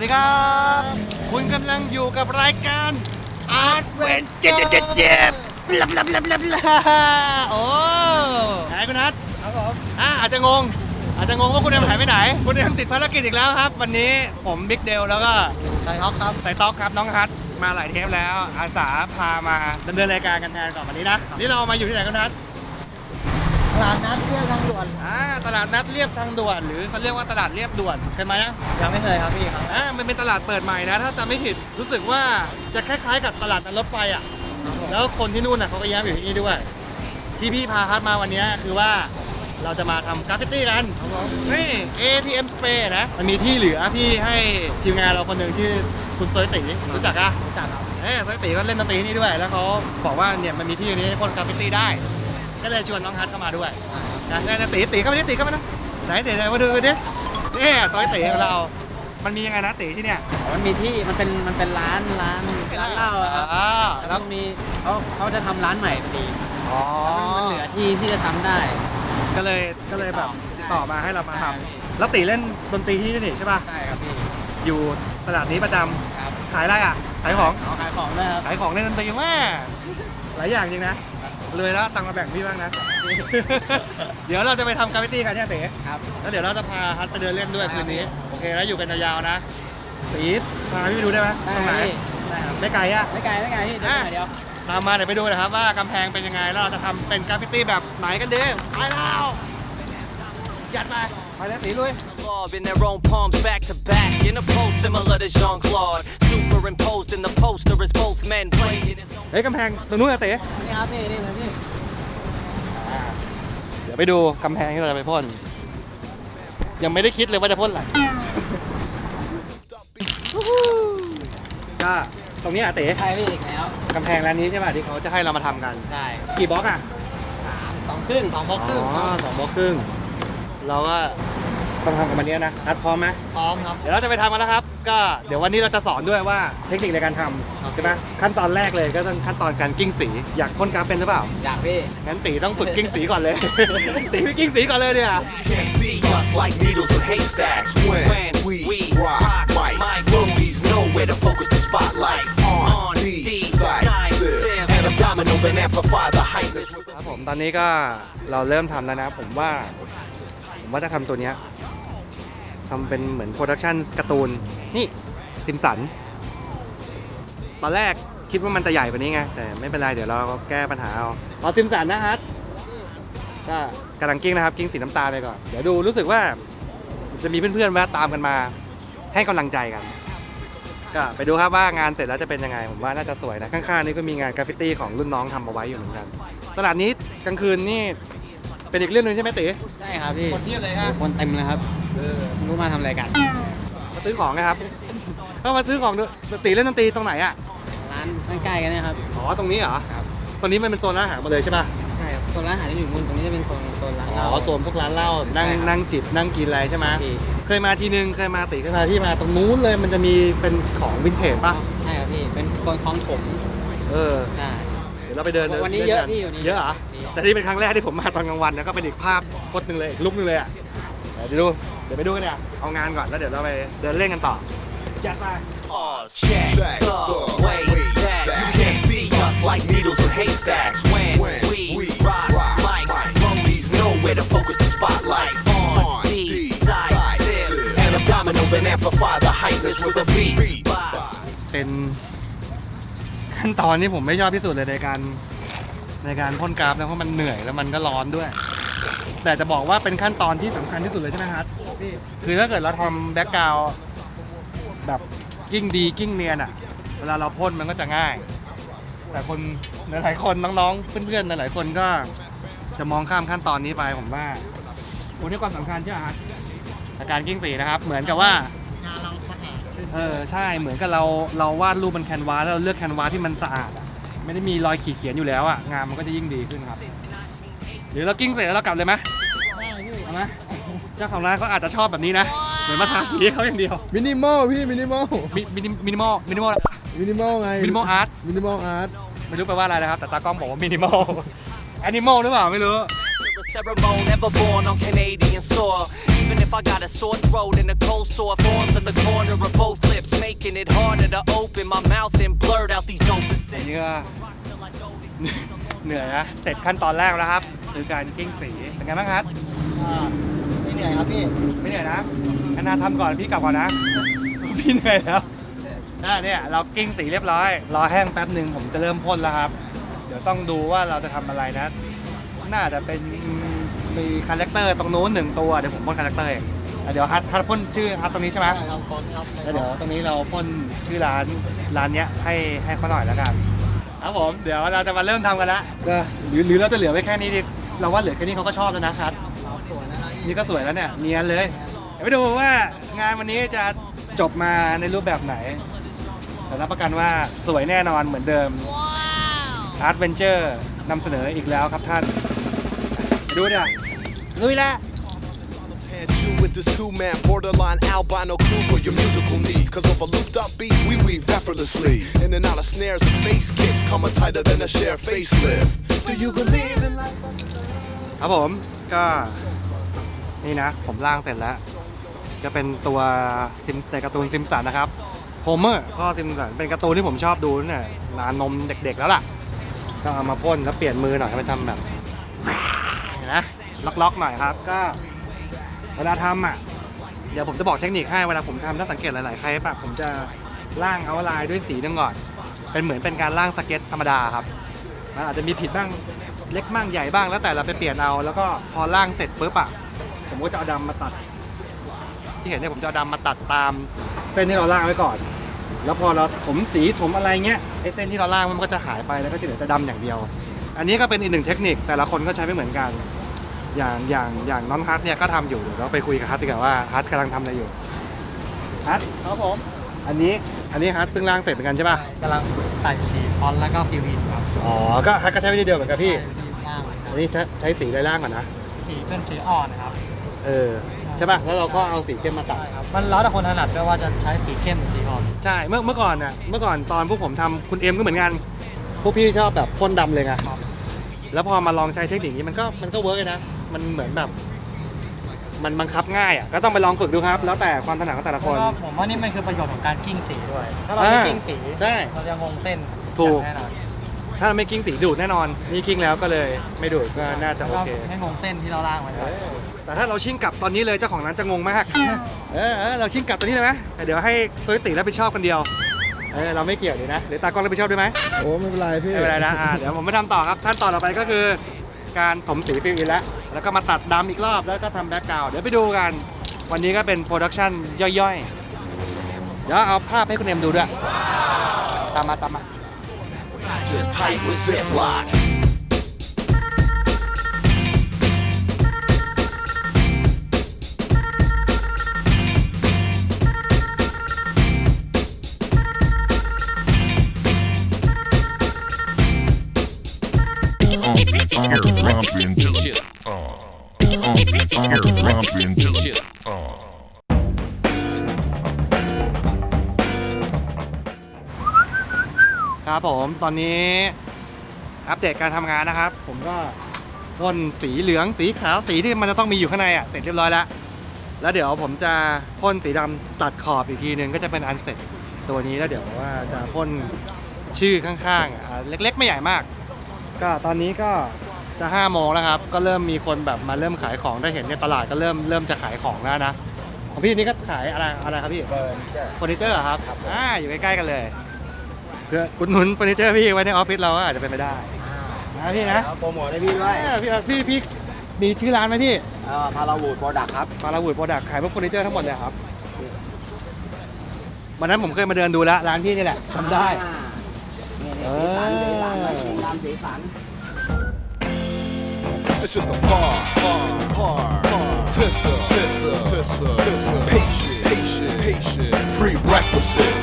วัสดีครับ คุณกำลังอยู่กับรายการ Art w e n เจ็ดเจ็ดเจ็ดเจ็ดบลับลับลับลับลับโอ้ไหนคุณนัทครับผมอ่าอาจจะงง อาจจะงงว่าคุณเอ็มหายไปไหน คุณเอ็มติดภารกิจอีกแล้วครับ วันนี้ผมบิ๊กเดลแล้วก็ใช่ครับครับใส่ต๊อกครับน้องฮัทมาหลายเทปแล้ว อาสาพามาดำเนินรายการกันแทนก่อนวันนี้นะ นี่เรามาอยู่ที่ไหนกันนัท ตลาดนัดเที่ยวทางด่วนอ่าตลาดนัดเรียบทางด่วน หรือเขาเรียกว่าตลาดเรียบด่วนเคยไหมนะยังไม่เคยครับพี่ครับอ่ามันเป็นตลาดเปิดใหม่นะ ถ้าจำไม่ผิดรู้สึกว่าจะคล้ายๆ กับตลาดนัดรถไฟอะ แล้วคนที่นู่นน่ะเขาก็ย้ายมาอยู่ที่นี่ด้วย ที่พี่พาฮัทมาวันนี้คือว่าเราจะมาทำกราฟฟิตี้กันนี่ ATM Spray นะ มันมีที่เหลือที่ให้ทีมงานเราคนหนึ่งชื่อคุณโซยติรู้จักอะรู้จักครับเอ้ยโซยติก็เล่นดนตรีที่นี่ด้วย แล้วเขาบอกว่าเนี่ยมันมีที่นี้ให้พ่นกราฟฟิตี้ได้ ก็เลยชวนน้องฮัทเข้ามาด้วยนะนี่ตีตีเข้ามาดิตีเข้ามานะไหนตีไหนมาดูดินี่โซยติของเรา มันมียังไงนะตีที่เนี่ย มันมีที่มันเป็นมันเป็นร้านร้านร้านเหล้าอะครับอ่าแล้แล้ววมีเขาเขาจะทำร้านใหม่พอดีอ๋อมันเหลือที่ที่จะทำได้ ก็เลยก็เลยแบบใช่ต่อมาให้เรามาทใช่ำแล้วตีเล่นดนตรีที่นี่ใช่ป่ะใช่ครับพี่อยู่ตลาดนี้ประจำครับขายอะไรอะขายของ เอาขายของด้วยครับ ขายของเล่นดนตรีว่าหลายอย่างจริงนะ เลยแล้วตังค์มาแบ่งพี่บ้างนะ เดี๋ยวเราจะไปทำกราฟฟิตี้กันเนี่ยเต๋ครับ แล้วเดี๋ยวเราจะพาฮัทไปเดินเล่นด้วยได้คคืรับนนี้โอเคแล้วอยู่กันยาวๆนะตีพาพี่ไปดูได้ไหมได้ตรงไหนพี่ได้ครับไม่ไกลอะไม่ไกลไม่ไกลพี่เดี๋ยวหน่อยเดียวตามมาเดี๋ยวไปดูนะครับว่ากำแพงเป็นยังไงแล้วเราจะทำเป็นกราฟฟิตี้แบบไหนกันดีไปแล้วจัดไป ไปแล้วตีลุย Love in their own palms back to back in a pose similar to Jean Claude. Superimposed in the poster as both men played in his own. เฮ้ยกำแพงตรงนู้นอะเต๋นี่ครับนี่นี่มาพี่เดี๋ยวไปดูกำแพงที่เราจะไปพ่น ยังไม่ได้คิดเลยว่าจะพ่นอะไรก็ตรงนี้อะเต๋ใช่พี่อีกแล้วกำแพงร้านนี้ใช่ป่ะที่เขาจะให้เรามาทำกันใช่กี่บล็อกอะสามสองครึ่งสองบล็อกครึ่งอ๋อสองบล็อกครึ่ง เราก็ต้องทำกันวันนี้นะนัดพร้อมไหมพร้อมครับ เดี๋ยวเราจะไปทำกันแล้วครับ ก็เดี๋ยววันนี้เราจะสอนด้วยว่าเทคนิคในการทำใช่ไหมขั้นตอนแรกเลยก็ต้องขั้นตอนการกิ้งสี อยากพ่นกราฟเป็นหรือเปล่า อยากพี่ งั้นตีต้องฝึกกิ้งสีก่อนเลย ตีไปกิ้งสีก่อนเลยเนี่ย Can't see us like needles in haystacks when, we, rock mic. Movies know where to focus the spotlight on decisive and abdominal and amplify the hypeness with ครับผมตอนนี้ก็เราเริ่มทำแล้วนะผมว่าผม ว่าจะทำตัวเนี้ยทำเป็นเหมือนโปรดักชันการ์ตูน นี่ซิมสัน ตอนแรกคิดว่ามันจะใหญ่กว่านี้ไง แต่ไม่เป็นไร เดี๋ยวเราแก้ปัญหาเอาเอาซิมสันนะฮัทก็กำลังกิ้งนะครับ กิ้งสีน้ำตาลไปก่อน เดี๋ยวดูรู้สึกว่า จะมีเพื่อนๆแวะตามกันมา ให้กำลังใจกัน ก็ไปดูครับว่างานเสร็จแล้วจะเป็นยังไง ผมว่าน่าจะสวยนะ ข้างๆนี่ก็มีงานกราฟฟิตี้ของรุ่นน้องทำเอาไว้อยู่เหมือนกัน ตลาดนี้กลางคืนนี่ เป็นอีกเรื่องหนึงใช่ไหมตีใช่ครับพี่ คนเที่ยวเลยฮะคนเต็มเลยครับเออไม่รู้มาทำอะไรกัน มาซื้อของนะครับ ก็มาซื้อของด้วยตีเล่นดนตรีตรงไหนอะ ร้านใกล้ๆกันเนะครับ อ๋อ ตรงนี้เหรอครับ ตรงนี้มันเป็นโซนร้านอาหารหมาเลยใช่ป่ะ ใช่ครับโซนร้านอาหารที่อยู่นู่นตรงนี้จะเป็นโซนโซนร้านอ๋เหล้าอ โซนพวกร้านเหล้า นั่งใช่ครับ นั่งจิบ นั่งกินอะไรใช่ไหมพี่เคยมาทีนึง เคยมาตีเคยมาที่มาตรงนู้นเลย มันจะมีเป็นของวินเทจป่ะ ใช่ครับพี่ เป็นโซนคลองถมเออ ใช่ เดี๋ยวเราไปเดินวันนี้ดิเยอะกัพี่วันนี้เยอะเหรอ มี แต่นี่เป็นครั้งแรกที่ผมมาตอนกลางวันนะก็เป็นอีกภาพพจน์หนึ่งเลยอีกลุกหนึ่งเลยอะเดี๋ยวดูเดี๋ยวไปดูกันเนี่ยเอางานก่อนแล้วเดี๋ยวเราไปเดินเล่นกันต่อจัดไป Pause. Check the way that you can't see us like needles in haystacks when, we, rock, mics. Movies know where to focus the spotlight on decisive and abdominal and amplify the hypeness with a beat. เป็นขั้นตอนที่ผมไม่ชอบที่สุดเลยในการ ในการพ่นกราฟนะเพราะมันเหนื่อยแล้วมันก็ร้อนด้วย แต่จะบอกว่าเป็นขั้นตอนที่สำคัญที่สุดเลยใช่ไหมฮัทคือถ้าเกิดเราทำแบ็กกราวแบบกิ้งดีกิ้งเนียนอะเวลาเราพ่นมันก็จะง่าย แต่คนหลายๆคนน้องๆ เพื่อนๆหลายๆคนก็จะมองข้ามขั้นตอนนี้ไปผมว่าโอ้นี่ความสำคัญใช่ไหมฮัทในการกิ้งสีนะครับ เหมือนกับว่างานเราสะอาดขึ้นเออใช่เหมือนกับเราเราวาดรูปบนแคนวาสแล้วเราเลือกแคนวาสที่มันสะอาดอะ ไม่ได้มีรอยขีดเขียนอยู่แล้วอะงานมันก็จะยิ่งดีขึ้นครับหรือเรากิ้งเสร็จแล้วเรากลับเลยไหมได้พี่เอาไหมเจ้าของร้านเขาอาจจะชอบแบบนี้นะเหมือนมาทาสีให้เขาอย่างเดียวมินิมอลพี่มินิมอลมิมินิมินิมอลมินิมอลมินิมอลไงมินิมอลอาร์ตมินิมอลอาร์ตไม่รู้แปลว่าอะไรนะครับ แต่ตากล้องบอกว่ามินิมอลแอนิมอลหรือเปล่าไม่รู้ Ceremony never born on Canadian soil. Even if I got a sore throat and a cold sore, forms at the corner of both lips, making it harder to open my mouth and blurt out these open อัน sentences. นี้ก็ เหนื่อยนะ เสร็จขั้นตอนแรกแล้วครับ คือการกิ้งสี เป็นไงบ้างครับอ่าไม่เหนื่อยครับพี่ไม่เหนื่อยนะอันนาทำก่อนพี่กลับก่อนนะ พี่เหนื่อยแล้วน่าเนี่ยเรากิ้งสีเรียบร้อย รอแห้งแป๊บหนึ่งผมจะเริ่มพ่นแล้วครับ เดี๋ยวต้องดูว่าเราจะทำอะไรนะ น่าจะเป็น มีคาแรคเตอร์ตรงนู้นหนึ่งตัวเดี๋ยวผมพ่นคาแรคเตอร์เองอะเดี๋ยวฮัทฮัทพ่นชื่อฮัทตรงนี้ใช่ไหมใช่ครับคนครับแล้วเดี๋ยวตรงนี้เราพ่นชื่อร้านร้านเนี้ยให้ให้เขาหน่อยแล้วกันครับผมเดี๋ยวเราจะมาเริ่มทำกันละก็หรือหรือเราจะเหลือไว้แค่นี้ดิเราว่าเหลือแค่นี้เขาก็ชอบแล้วนะครับสวยนะครับนี่ก็สวยแล้วเนี่ยเนียนเลยเดี๋ยวไปดูว่างานวันนี้จะจบมาในรูปแบบไหนแต่รับประกันว่าสวยแน่นอนเหมือนเดิม Art Venture นำเสนออีกแล้วครับท่านไป ดูเดี๋ยลุยแล้ว And you with this two-man borderline albino crew for your musical needs. Cause over looped up beats, we weave effortlessly. In and out of snares and bass kicks, coming tighter than a share facelift. Do you believe in life? ครับผมก็นี่นะ ผมร่างเสร็จแล้ว จะเป็นตัวซิมในการ์ตูนซิมสันนะครับโฮเมอร์ก็ซิมสันเป็นการ์ตูนที่ผมชอบดูเนี่ยนานนมเด็กๆแล้วล่ะก็เอามาพ่นแล้วเปลี่ยนมือหน่อยให้มันทำแบบ นะล็อกๆหน่อยครับ ก็เวลาทำอะเดี๋ยวผมจะบอกเทคนิคให้เวลาผมทำถ้าสังเกตหลายๆใครปะผมจะร่างเอาลายด้วยสีนึงก่อน เป็นเหมือนเป็นการร่างสเก็ตธรรมดาครับมันอาจจะมีผิดบ้างเล็กบ้างใหญ่บ้างแล้วแต่เราไปเปลี่ยนเอา แล้วก็พอร่างเสร็จปุ๊บอะผมก็จะเอาดำมาตัด ที่เห็นเนี่ยผมจะเอาดำมาตัดตามเส้นที่เราร่างไว้ก่อน แล้วพอเราถมสีถมอะไรเงี้ยไอ้เส้นที่เราล่างมันก็จะหายไปแล้วก็จะเหลือแต่ดำอย่างเดียว อันนี้ก็เป็นอีกหนึ่งเทคนิคแต่ละคนก็ใช้ไม่เหมือนกัน อย่างอย่างอย่างน้องฮัทเนี่ยก็ทำอยู่เดี๋ยวเราไปคุยกับฮัทดีกว่าว่าฮัทกำลังทำอะไรอยู่ฮัทครับผมอันนี้อันนี้ฮัทเพิ่งล่างเสร็จเหมือนกันใช่ป่ะกำลังใส่สีฟอนต์แล้วก็ฟิวอินครับอ๋อก็ฮัทก็ใช้วิธีเดียวเหมือนกับพี่ใช่ล่างเลยคอัรับนนี้ใช้ใช้สีได้ล่างก่อนนะสีเป็นสีอ่อนนะครับเออใช่ป่ะแล้วเราก็เอาสีเข้มมาตัด ใช่ครับมันแล้วแต่คนถนัดด้วยว่าจะใช้สีเข้มหรือสีอ่อนใช่เมื่อเมื่อก่อนน่ะเมื่อก่อนตอนพวกผมทำคุณเอ็มก็เหมือนกันพวกพี่ชอบแบบพ่นดำเลยไงครับแล้วพอมาลองใช้เทคนิคนี้มันก็มันก็เวิร์กเลยนะ มันเหมือนแบบ มันบังคับง่ายอะก็ต้องไปลองฝึกดูครับ แล้วแต่ความถนัดของแต่ละคแล้วนก็ผมว่านี่มันคือประโยชน์ของการกิ้งสีด้วย ถ้าเราอ่าไม่กิ้งสีใช่เราจะงงเส้นถูกแน่นอนถ้าไม่กิ้งสีดูดแน่นอน นี่กิ้งแล้วก็เลยไม่ดูดก็น่าจะแล้วโอก็เคให้งงเส้นที่เราล่างไว้เอด้วยอแต่ถ้าเราชิ่งกลับตอนนี้เลยเจ้าของร้านจะงงมาก เออเออเราชิ่งกลับตอนนี้เลยไหมแต่เดี๋ยวให้โซลิติรับผิดชอบคนเดียว เออเราไม่เกี่ยวดีนะหรือตากล้องรับผิดชอบด้วยไหมโอ้ไม่เป็นไรพี่ไม่เป็นไรนะอ่าเดี๋ยวผมไปทำต่อครับขั้นตอนต่อไปก็คือ การถมสีฟิลอินแล้วแล้วก็มาตัดดำอีกรอบแล้วก็ทำแบ็กกราวด์เดี๋ยวไปดูกัน วันนี้ก็เป็นโปรดักชันย่อยๆ เดี๋ยวเอาภาพให้คุณเอ็มดูด้วย ตามมาตามมา Just tight with Ziploc. ครับผมตอนนี้อัปเดตการทำงานนะครับ ผมก็พ่นสีเหลืองสีขาวสีที่มันจะต้องมีอยู่ข้างในอะเสร็จเรียบร้อยแล้ว แล้วเดี๋ยวผมจะพ่นสีดำตัดขอบอีกทีหนึ่งก็จะเป็นอันเสร็จตัวนี้แล้วเดี๋ยวว่าจะพ่นชื่อข้างๆอะเล็กๆ ไม่ใหญ่มาก ก็ตอนนี้ก็ จะ5้าโมงแล้วครับ ก็เริ่มมีคนแบบมาเริ่มขายของได้เห็นในตลาดก็เริ่มเริ่มจะขายของแล้วนะ ของพี่นี่ก็ขายอะไรอะไรครับพี่เฟอร์นิเจอร์เหรอครับ อ่า อยู่ใกล้ๆกันเลย เพื่ออุดหนุนเฟอร์นิเจอร์พี่ไว้ในออฟฟิศเราก็อาจจะเป็นไปได้นะพี่นะโปรโมทให้พี่ด้วยเออพี่พี่พี่มีชื่อร้านไหมพี่พาราวูดโปรดักครับมาลาวูดโปรดักขายพวกเฟอร์นิเจอร์ทั้งหมดเลยครับวันนั้นผมเคยมาเดินดูแล้วร้านพี่นี่แหละทำได้เออ It's just a part, part, part. Tissa, tissa, tissa, tissa. Patient, patient, patient. Prerequisite.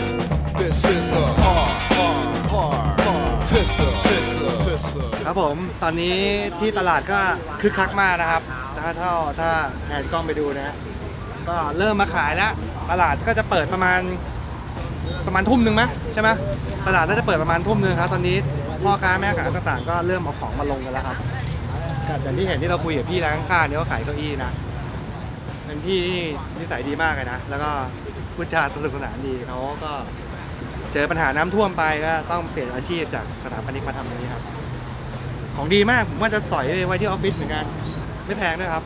This is a hard, hard, hard, hard. Tissa, tissa, tissa. ครับผมตอนนี้ที่ตลาดก็คึกคักมากนะครับ ถ้าเท่าถ้าแผนกล้องไปดูนะฮะก็เริ่มมาขายแล้ว ตลาดก็จะเปิดประมาณประมาณทุ่มหนึ่งไหมใช่ไหมตลาดน่าจะเปิดประมาณทุ่มหนึ่งครับ ตอนนี้พ่อค้าแม่ค้าต่างๆ ก็เริ่มเอาของมาลงกันแล้วครับ อย่ที่เห็นที่เราคุยกับพี่ร้านข้างเนี่ยเขาขายเก้าอี้นะเป็นพี่ที่นิสัยดีมากเลยนะ แล้วก็พูดจาสนุกสนานดีเขาก็เจอปัญหาน้ำท่วมไปก็ต้องเปลี่ยนอาชีพจากสถาปนิกมาทำนี้ครับ ของดีมากผมว่าจะสอยไว้ที่ออฟฟิศเหมือนกัน ไม่แพงด้วยครับ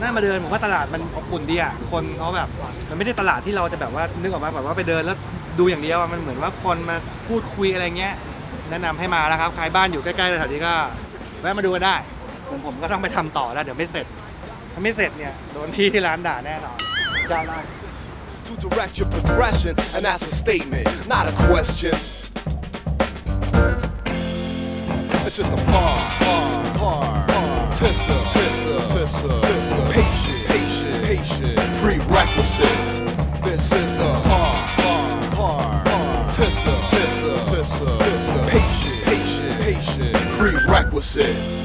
น่ามาเดินผมว่าตลาดมันอบอุ่นดีอะคนเขาแบบ มันไม่ได้ตลาดที่เราจะแบบว่านึกออกมาแบบว่าไปเดินแล้วดูอย่างเดียวมันเหมือนว่าคนมาพูดคุยอะไรเงี้ย แนะนำให้มาแล้วครับใครบ้านอยู่ใกล้ๆแถวนี้ก็ แวะมาดูกันได้ผมผมก็ต้องไปทำต่อแล้วเดี๋ยวไม่เสร็จ ถ้าไม่เสร็จเนี่ยโดนพี่ที่ร้านด่าแน่นอนจ้าละ To direct your progression, and that's a statement, not a question. It's just a par par par tissa tissa, tissa, tissa. Patient, patient, patient. Prerequisite. This is a hard, hard, hard, hard. Tissa, tissa, tissa, tissa. Patient, patient, patient.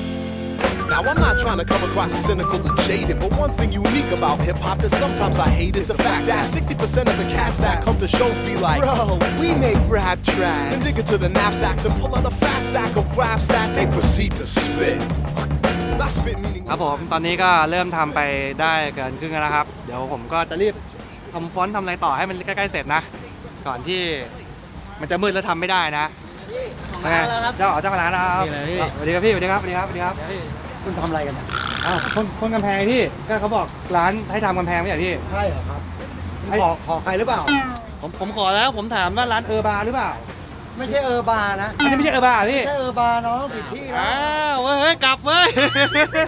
Prerequisite. Now, I'm not trying to come across as cynical or jaded, but one thing unique about hip hop that sometimes I hate is the fact that 60% of the cats that come to shows be like, Bro, we make rap tracks. And dig into the knapsacks and pull out a fat stack of raps that they proceed to spit. Not spit meaning. ครับผมตอนนี้ก็เริ่มทำไปได้เกินครึ่งแล้วนะครับ เดี๋ยวผมก็จะรีบทำฟอนต์ทำอะไรต่อให้มันใกล้ๆเสร็จนะ ก่อนที่มันจะมืดแล้วทำไม่ได้นะ ของร้านแล้วครับ เจ้าของเจ้าของร้านนะครับนี่เลยพี่ สวัสดีครับพี่สวัสดีครับสวัสดีครับสวัสดีครับคุณทำอะไรกันเนี่ยอ้าวคนคนกำแพงพี่ก็เขาบอกร้านให้ทำกำแพงไม่ใช่พี่ ใช่เหรอครับไอ้ ขอขอใครหรือเปล่า ผมผมขอแล้วผมถามว่าร้านเออร์บาร์หรือเปล่า ไม่ใช่เออร์บาร์นะอันนี้ไม่ใช่เออร์บาร์พี่ไม่ใช่เออร์บาร์น้องผิดที่นะอ้าวเว้ยกลับเว้ย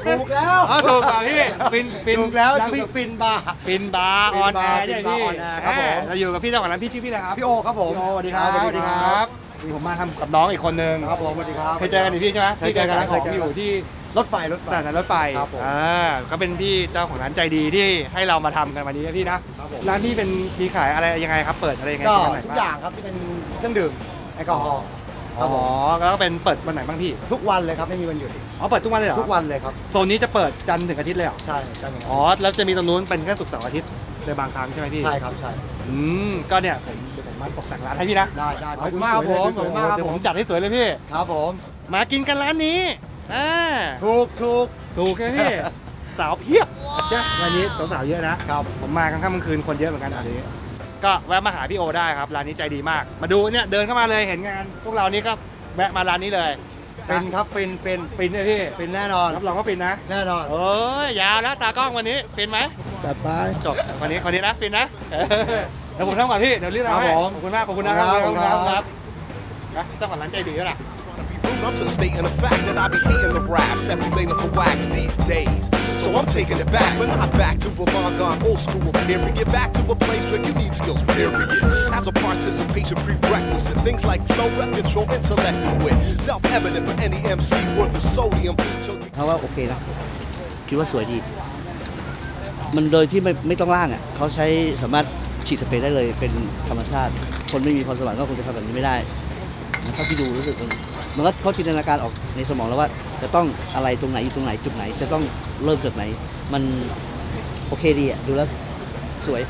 ถูกแล้วอ๋อถูกเปล่าพี่ฟินฟินถูกแล้วร้านถูพี่กฟินบาร์ ฟินบาร์ออนแอร์ฟิเนี่ยนบาร์พี่ออนแอร์ครับผม เราอยู่กับพี่เจ้าของร้านพี่ชื่อพี่อะไรครับพี่โอครับผมพี่โอสวัสดีครับสวัสดีครับนี่ผมมาทำกับน้องอีกคนนึงครับผมสวัสดีครับ เคยเจอกันอีกพี่ใช่ไหมเคยเจอกันที่ขายของเคยเจอกันอยู่ที่ รถไฟรถไฟ สถานีรถไฟครับผมอ่าก็เป็นพี่เจ้าของร้านใจดีที่ให้เรามาทำกันวันนี้นะพี่นะครับผม ร้านพี่เป็นมีขายอะไรยังไงครับ เปิดอะไรยังไงก็ที่ไหนทุกบ้อย่างครับที่เป็นเครื่องดื่ม แอลกอฮอล์คอ๋รับผมอก็เป็นเปิดวันไหนบ้างพี่ทุกวันเลยครับไม่มีวันหยุดอ๋อเปิดทุกวันเลยเหรอทุกวันเลยครับ โซนนี้จะเปิดจันทร์ถึงอาทิตย์เลยเหรอใช่ใช่ครับอ๋อแล้วจะมีตรงนู้นเป็นแค่ศุกร์เสาร์อาทิตย์ในบางครั้งใช่ไหมพี่ใช่ครับใช่อืมก็เนี่ยผมเดี๋ยวผมมาตกแต่งร้านให้พี่นะได้ได้ขอบคุณมากครับผมขอบคุณมากครับเดี๋ยวผผมมจัดให้สวยเลยพี่ ครับผมมากินกันร้านนี้อ่าถูกถูกถูกไหมพี่ สาวเพียบใช่ไหมวันนี้สาวๆเยอะนะ ครับผมมากลางค่ำกลางคืนคนเยอะเหมือนกันอันนี้ ก็แวะมาหาพี่โอได้ครับร้านนี้ใจดีมาก มาดูเนี่ยเดินเข้ามาเลยเห็นงาน พวกเรานี่ก็แวะมาร้านนี้เลยฟินครับฟินฟินฟินเลยพี่ฟินแน่นอนรับรองว่าฟินนะแน่นอนโอ้ยยาวแล้วตากล้องวันนี้ฟินไหมจัดไปจบวันนี้วันนี้นะฟินนะเออเดี๋ยวผมทำก่อนพี่เดี๋ยวรีบทำให้ครับผมขอบคุณมากขอบคุณนะครับขอบคุณครับครับนะเจ้าของร้านใจดีแล้วล่ะ I'm just stating the fact that I be hating the raps that be laying to wax these days. So I'm taking it back, but not back to Ramadan old school period. Back to a place where you need skills, period. As a participation prerequisite, things like flow, breath control, intellect, and wit. Self-evident for any MC worth of sodium. Till you เขาว่าโอเคนะคิดว่าสวยดี มันโดยที่ไม่ไม่ต้องล่างอ่ะเขาใช้สามารถฉีดสเปรย์ได้เลยเป็นธรรมชาติ คนไม่มีพรสวรรค์ก็คงจะทำแบบนี้ไม่ได้นะเท่าที่ดูรู้สึก มันมันก็เขาจินตนาการออกในสมองแล้วว่า จะต้องอะไรตรงไหนอยู่ตรงไหนจุดไหน จะต้องเริ่มจุดไหน มันโอเคดีอะดูแล้วสวย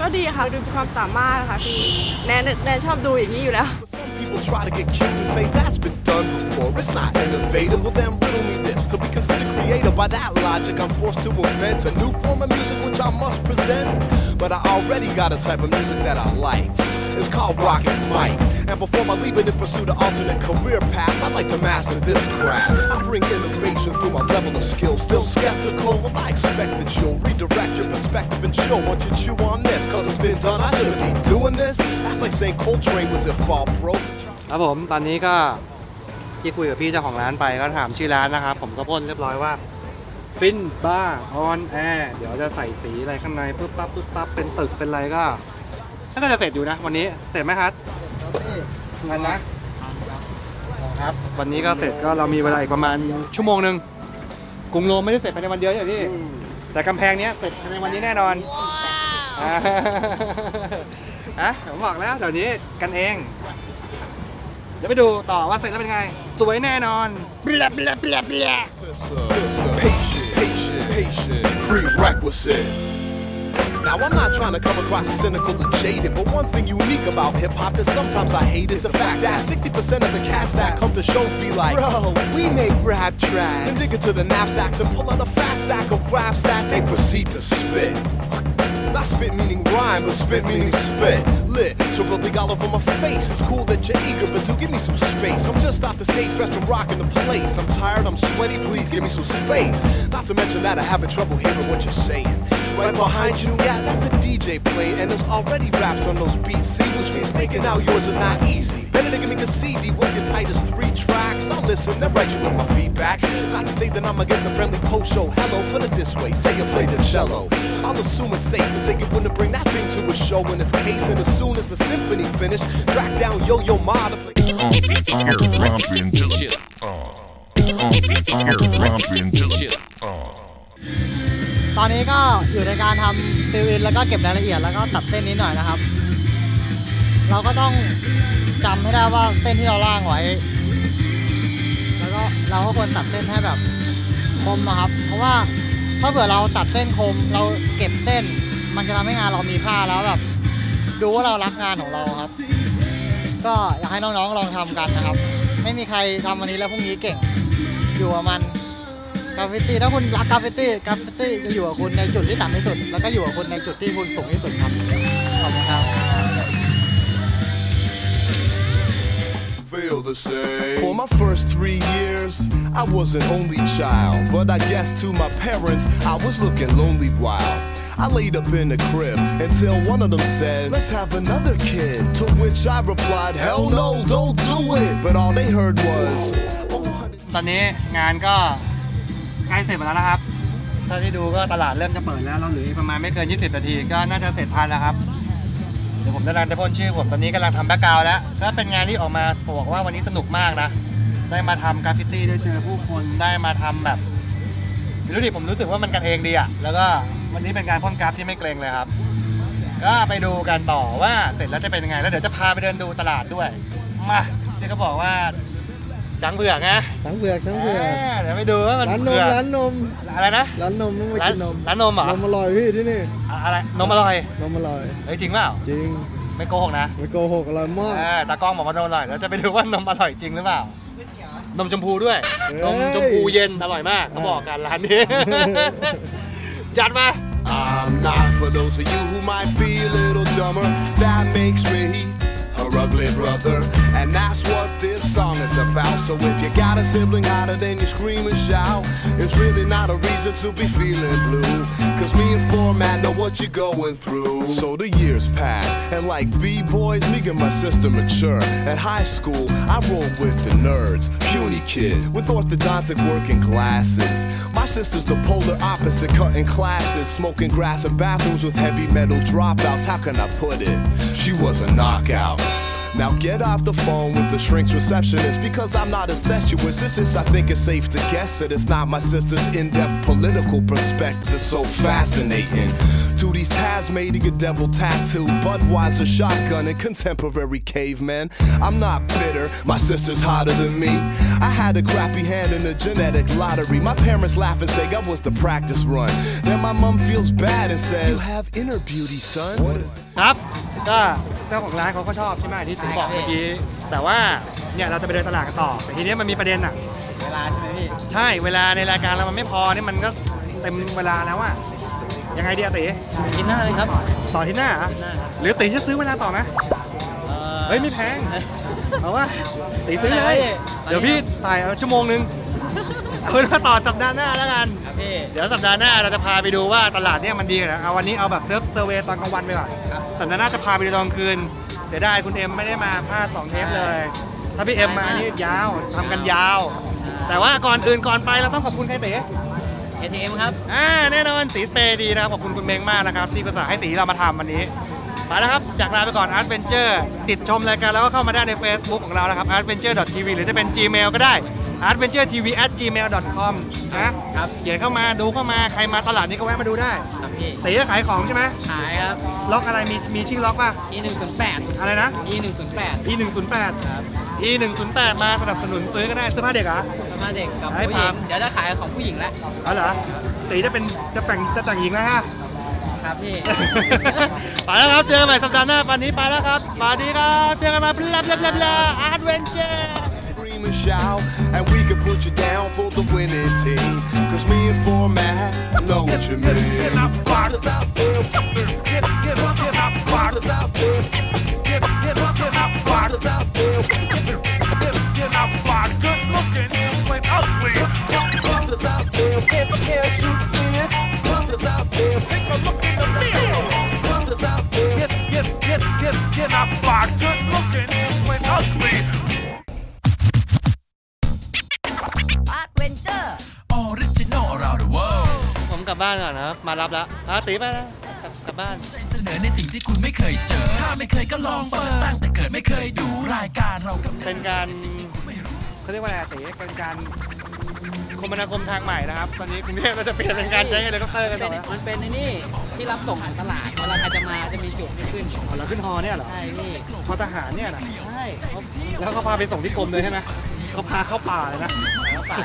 ก็ดีค่ะดูมีความสามารถค่ะพี่แนนแนนชอบดูอย่างนี้อยู่แล้ว Some people try to get cute and say that's been done before. It's not innovative. Well, then riddle me this. To be considered creative by that logic, I'm forced to invent a new form of music which I must present. But I already got a type of music that I like. It's called rocket mics. And before my leaving in pursuit of alternate career paths, I'd like to master this craft. I bring innovation through my level of skill. Still skeptical? Well, I expect that you'll redirect your perspective and chill once you chew on this. Cause it's been done. I shouldn't be doing this. That's like saying Coltrane was at Fall Pro. ครับผมตอนนี้ก็ที่คุยกับพี่เจ้าของร้านไปก็ถามชื่อร้านนะครับ ผมก็พ่นเรียบร้อยว่า ฟินบ้าออนแอร์เดี๋ยวจะใส่สีอะไรข้างในปึ๊บปั๊บปึ๊บปั๊บเป็นตึกเป็นอะไรก็น่าจะเสร็จอยู่นะ วันนี้เสร็จไหมครับงานนะครับ วันนี้ก็เสร็จก็เรามีเวลาอีกประมาณชั่วโมงหนึ่งกรุงโรมไม่ได้เสร็จภายในวันเดียวอย่างที่แต่กำแพงเนี้ยเสร็จภายในวันนี้แน่นอนอ่าอะผมบอกแล้วเดี๋ยวนี้กันเอง เดี๋ยวไปดูต่อว่าเสร็จแล้วเป็นไง สวยแน่นอนเบลาเบลาเบลาเบลา Tissa, tissa, patient, patient, patient, prerequisite. Now, I'm not trying to come across as cynical or jaded, but one thing unique about hip hop that sometimes I hate is the fact that 60% of the cats that come to shows be like, Bro, we make rap tracks. And dig into the knapsacks and pull out a fat stack of raps that they proceed to spit. Not spit meaning rhyme, but spit meaning spit. Lit, so rubbing all over my face. It's cool that you're eager, but do give me some space. I'm just off the stage, fresh from rocking the place. I'm tired, I'm sweaty, please give me some space. Not to mention that I having trouble hearing what you're saying. Right behind you, yeah, that's a DJ playing, and there's already raps on those beats. See, which means making out yours is not easy. Better to give me a CD with your tightest three tracks. I'll listen, then write you with my feedback. Not to say that I'm against a friendly post show. Hello, put it this way, say you play the cello. I'll assume it's safe to say you wouldn't bring that thing to a show in its case. And as soon as the symphony finished, track down Yo Yo Ma to play. I'm romping till Fire romping till ตอนนี้ก็อยู่ในการทำฟิลอินแล้วก็เก็บรายละเอียดแล้วก็ตัดเส้นนิดหน่อยนะครับ เราก็ต้องจำให้ได้ว่าเส้นที่เราล่างไว้ แล้วก็เราก็ควรตัดเส้นให้แบบคมอะครับ เพราะว่า ถ้าเผื่อเราตัดเส้นคมเราเก็บเส้น มันจะทำให้งานเรามีค่าแล้วแบบ ดูว่าเรารักงานของเราครับ ก็อยากให้น้องๆลองทำกันนะครับ ไม่มีใครทำวันนี้แล้วพรุ่งนี้เก่ง อยู่กับมันกราฟฟิตี้ถ้าคุณรักกราฟฟิตี้กราฟฟิตี้จะอยู่กับคุณในจุดที่ต่ำที่สุด แล้วก็อยู่กับคุณในจุดที่คุณสูงที่สุดครับขอบคุณครับ the same. For my first three years, I was an only child. But I guess to my parents, I was looking lonely wild. I laid up in the crib until one of them said, Let's have another kid. To which I replied, Hell no, don't do it. But all they heard was, "Oh, honey." ตอนนี้งานก็ใกล้เสร็จหมดแล้วนะครับ ถ้าที่ดูก็ตลาดเริ่มจะเปิดแล้วเราเหลืออีกประมาณไม่เกิน 20 นาทีก็น่าจะเสร็จทันแล้วครับเดี๋ยวผมจะรังจะพ่นชื่อผมตอนนี้กำลังทำแบ็กกราวด์แล้วก็เป็นงานที่ออกมาบอกว่าวันนี้สนุกมากนะได้มาทำกราฟฟิตี้ได้เจอผู้คนได้มาทำแบบไม่รู้ดิผมรู้สึกว่ามันกันเองดีอะแล้วก็วันนี้เป็นการพ่นกราฟที่ไม่เกรงเลยครับ ก็ไปดูกันต่อว่าเสร็จแล้วจะเป็นยังไง แล้วเดี๋ยวจะพาไปเดินดูตลาดด้วยมาที่เขาบอกว่า ช้างเผือกนะทั้งเผือกทั้งเผือกอ่าเดี๋ยวไปดูว่ามันร้านนเผืมอกร้านนมอะไรนะ ร้านนมต้องไปร้านกินนมร้านนมเหรอนมอร่อยพี่ที่นี่อะอะไรนมอร่อยนมอร่อย เฮ้ยจริงเปล่าจริงไม่โกหกนะไม่โกหกอร่อยมาก เออตากล้องบอกว่านมอร่อยแล้วจะไปดูว่านมอร่อยจริงหรือเปล่านมชมพูด้วยเฮ้ยนมชมพูเย็นอร่อยมากเขาบอกกันร้านนี้ จัดมา I'm not for those of you who might be a little dumber. That makes me her ugly brother. And that's what this song is about. So if you got a sibling hotter than you scream and shout, it's really not a reason to be feeling blue. Cause me and Format know what you're going through. So the years pass, and like B-boys, me and my sister mature. At high school, I rolled with the nerds. Puny kid with orthodontic working glasses. My sister's the polar opposite, cutting classes, smoking grass in bathrooms with heavy metal dropouts. How can I put it? She was a knockout. Now get off the phone with the shrink's receptionist because I'm not incestuous. It's just I think it's safe to guess that it's not my sister's in-depth political perspectives. It's so fascinating. To these Tasmanian devil tattoo, Budweiser shotgun, and contemporary caveman. I'm not bitter, my sister's hotter than me. I had a crappy hand in the genetic lottery. My parents laugh and say I was the practice run. Then my mom feels bad and says, You have inner beauty, son. What is. Up. ก็เจ้าของร้านเขาก็ชอบใช่ไหมที่ผมบอกเมื่อกี้ แต่ว่าเนี่ยเราจะไปเดินตลาดกันต่อ แต่ทีนี้มันมีประเด็นอะ เวลาใช่ไหมพี่ใช่เวลาในรายการเรามันไม่พอนี่มันก็เต็มเวลาแล้วอะยังไงดีอะตีกินหน้าเลยครับ ต่อที่หน้าเหรอหรือตีจะซื้อเวลาต่อไหมเอ่อเฮ้ยไม่แพง เอาว่าตีซื้อเลยเดี๋ยวพี่ถ่ายเอาชั่วโมงนึง เอาเป็นว่าต่อสัปดาห์หน้าแล้วกัน ครับพี่ เดี๋ยวสัปดาห์หน้าเราจะพาไปดูว่าตลาดเนี่ยมันดีกันนะเอาวันนี้เอาแบบเซิร์ฟเซอร์เวย์ตอนกลางวันไปก่อนสัปดาห์หน้าจะพาไปดูตอนกลางคืน เสียดายคุณเอ็มไม่ได้มาพลาดสองเทปเลย ถ้าพี่เอ็มมานี่ยาวทำกันยาว แต่ว่าก่อนอื่นก่อนไปเราต้องขอบคุณใครเต๋ ATM ครับ อ่าแน่นอนสีสเปรย์ดีนะครับขอบคุณคุณเมงมากนะครับที่กระสาให้สีเรามาทำวันนี้ไปแล้วครับ จากลาไปก่อน Art Venture ติดชมรายการแล้วก็เข้ามาได้ใน Facebook ของเรานะครับ artventure.tv หรือจะเป็น Gmail ก็ได้ artventuretv@gmail.com นะครับเขียนเข้ามาดูเข้ามาใครมาตลาดนี้ก็แวะมาดูได้ครับพี่ตีก็ขายของใช่ไหมขายครับ ล็อกอะไรมีมีชื่อล็อกป่ะ E 1 0 8 อะไรนะ E 1 0 8 e 1 0 8 ครับ e 1 0 8มาสนับสนุนซื้อก็ได้เสื้อผ้าเด็กเหรอ สมาเด็กกับให้ผู้หญิพางเดี๋ยวจะขายของผู้หญิงแล้ว เอาเหรอตีจะเป็นจะแต่งจะแต่งหญิงแล้วฮะ ครับพี่ ไปแล้วครับ เจอกันใหม่สัปดาห์หน้าวันนี้ไปแล้วครับสวัสดีครับ เจอกันใหม่บลาบลาบลาบลาอาร์ตเวนเจอร์ scream and shout, and we can put you down for the winning team. Cause me and Format know what you mean. Get our bodies out there. Get, get, get our. Get, get, get our. Get, get our good looking, just plain ugly. Get bodies out there. If can't you see it? Bodies out there. Take a look in the mirror. Bodies out there. Get, get, get, get, get our bodies good looking. มารับแล้วอะตีไปแล้วกลับกลับบ้าน เสนอในสิ่งที่คุณไม่เคยเจอ ถ้าไม่เคยก็ลองเปิดตั้งแต่เกิดไม่เคยดูรายการเรากำเนิดเป็นการเขาเรียกว่าอะไรอะตีเป็นการคมนาคมทางใหม่นะครับ ตอนนี้กรุงเทพเราจะเปลี่ยนเป็นการใช้เฮลิคอปเตอร์กันเป็ต่นอแล้วมันเป็นไอ้นี่ที่รับส่งของตลาดเวลาใครจะมาจะมีจุดให้ขึ้นอ๋อเราขึ้นฮอเนี่ยเหรอใช่พี่พอทหารเนี่ยนะใช่เขาแล้วเขาพาไปส่งที่กรมเลยใช่ไหมเขาพาเข้าป่าเลยนะเขาฝ่าย